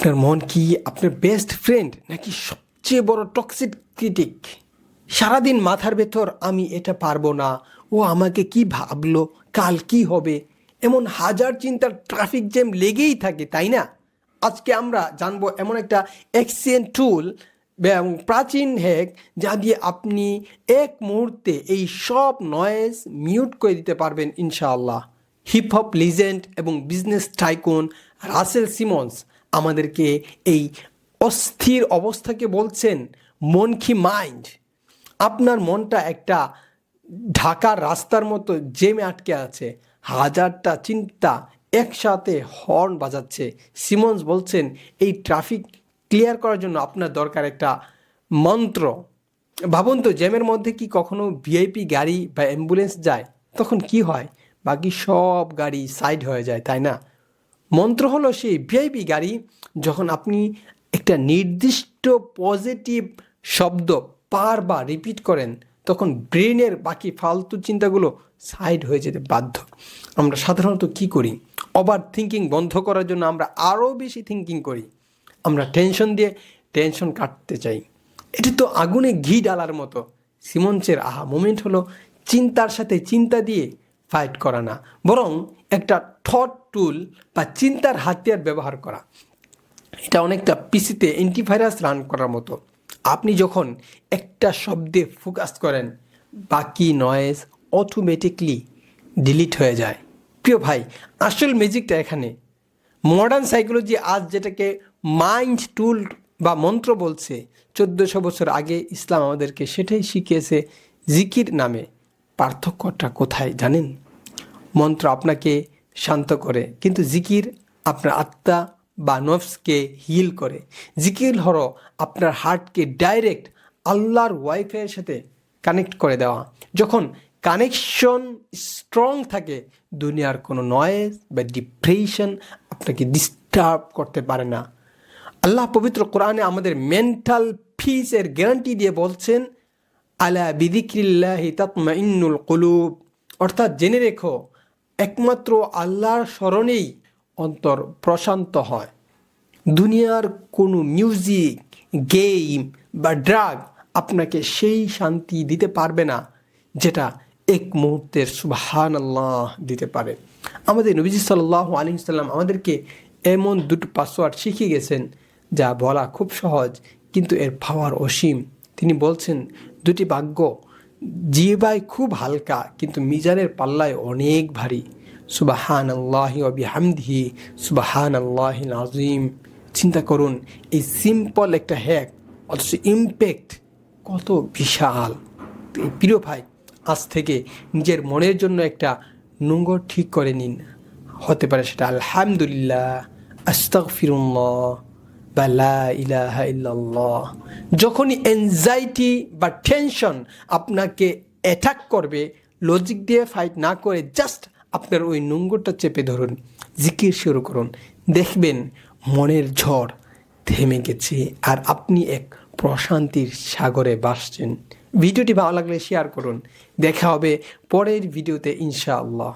আপনার মন কি আপনার বেস্ট ফ্রেন্ড নাকি সবচেয়ে বড় টক্সিক ক্রিটিক সারাদিন মাথার ভেতর, আমি এটা পারব না। ও আমাকে কি ভাবলো? কাল কি হবে? এমন হাজার চিন্তার ট্রাফিক জ্যাম লেগেই থাকে, তাই না? আজকে আমরা জানব এমন একটা এক্সিয়েন্ট টুল এবং প্রাচীন হ্যাক যা দিয়ে আপনি এক মুহূর্তে এই সব নয়েজ মিউট করে দিতে পারবেন, ইনশাআল্লাহ। হিপ হপ লিজেন্ড এবং বিজনেস টাইকুন রাসেল সিমন্স আমাদেরকে এই অস্থির অবস্থাকে বলছেন, মন কি মাইন্ড? আপনার মনটা একটা ঢাকার রাস্তার মতো জেমে আটকে আছে। হাজারটা চিন্তা একসাথে হর্ন বাজাচ্ছে। সিমন্স বলছেন, এই ট্রাফিক ক্লিয়ার করার জন্য আপনার দরকার একটা মন্ত্র। ভাবুন তো, জ্যামের মধ্যে কি কখনো ভিআইপি গাড়ি বা অ্যাম্বুলেন্স যায়? তখন কি হয়? বাকি সব গাড়ি সাইড হয়ে যায়, তাই না? মন্ত্র হলো সেই ভিআইপি গাড়ি যখন আপনি একটা নির্দিষ্ট পজিটিভ শব্দ বারবার রিপিট করেন, তখন ব্রেনের বাকি ফালতু চিন্তাগুলো সাইড হয়ে যেতে বাধ্য। আমরা সাধারণত কি করি? ওভার থিঙ্কিং বন্ধ করার জন্য আমরা আরও বেশি থিঙ্কিং করি। আমরা টেনশন দিয়ে টেনশন কাটতে চাই। এটি তো আগুনে ঘি ডালার মতো। সিমন্সের আহা মোমেন্ট হলো চিন্তার সাথে চিন্তা দিয়ে ফাইট করা না। বরং একটা থট টুল বা চিন্তার হাতিয়ার ব্যবহার করা। এটা অনেকটা পিসিতে অ্যান্টিভাইরাস রান করার মতো। আপনি যখন একটা শব্দে ফোকাস করেন, বাকি নয়েজ অটোমেটিকলি ডিলিট হয়ে যায়। প্রিয় ভাই, আসল ম্যাজিকটা এখানে। মডার্ন সাইকোলজি আজ যেটাকে মাইন্ড টুল বা মন্ত্র বলছে, চোদ্দোশো বছর আগে ইসলাম আমাদেরকে সেটাই শিখিয়েছে জিকির নামে। পার্থক্যটা কোথায় জানেন? মন্ত্র আপনাকে শান্ত করে, কিন্তু জিকির আপনার আত্মা বা নফসকে হিল করে। জিকির হলো আপনার হার্টকে ডাইরেক্ট আল্লাহর ওয়াইফের সাথে কানেক্ট করে দেওয়া। যখন কানেকশন স্ট্রং থাকে, দুনিয়ার কোনো নয়েজ বা ডিপ্রেশন আপনাকে ডিস্টার্ব করতে পারে না। আল্লাহ পবিত্র কোরআনে আমাদের মেন্টাল পিসের গ্যারান্টি দিয়ে বলছেন আলা বিদিক্রিল্লাহি তাতমা ইন্নুল কলুব। অর্থাৎ জেনে রেখো, একমাত্র আল্লাহর স্মরণেই অন্তর প্রশান্ত হয়। দুনিয়ার কোনো মিউজিক, গেম বা ড্রাগ আপনাকে সেই শান্তি দিতে পারবে না, যেটা এক মুহূর্তের সুবাহান আল্লাহ দিতে পারে। আমাদের নবীজি সাল্লাহ আলী সাল্লাম আমাদেরকে এমন দুটো পাসওয়ার্ড শিখিয়ে গেছেন, যা বলা খুব সহজ, কিন্তু এর পাওয়ার অসীম। তিনি বলছেন দুটি বাক্য জিবাই খুব হালকা, কিন্তু মিজানের পাল্লায় অনেক ভারী। সুবাহান আল্লাহ হামদিহি সুবাহান আল্লাহ আজিম চিন্তা করুন, এই সিম্পল একটা হ্যাক অথচ ইম্প্যাক্ট কত বিশাল। প্রিয় ভাই, আজ থেকে নিজের মনের জন্য একটা নোংর ঠিক করে নিন। হতে পারে সেটা আলহামদুলিল্লাহ আস্তাক ফিরুল্লাহ বা লা ইলাহা ইল্লাল্লাহ। যখনই এনজাইটি বা টেনশন আপনাকে অ্যাটাক করবে লজিক দিয়ে ফাইট না করে জাস্ট আপনার ওই নোংরটা চেপে ধরুন, জিকির শুরু করুন। দেখবেন মনের ঝড় থেমে গেছে আর আপনি এক প্রশান্তির সাগরে বাসছেন ভিডিওটি ভালো লাগলে শেয়ার করুন। দেখা হবে পরের ভিডিওতে, ইনশাআল্লাহ।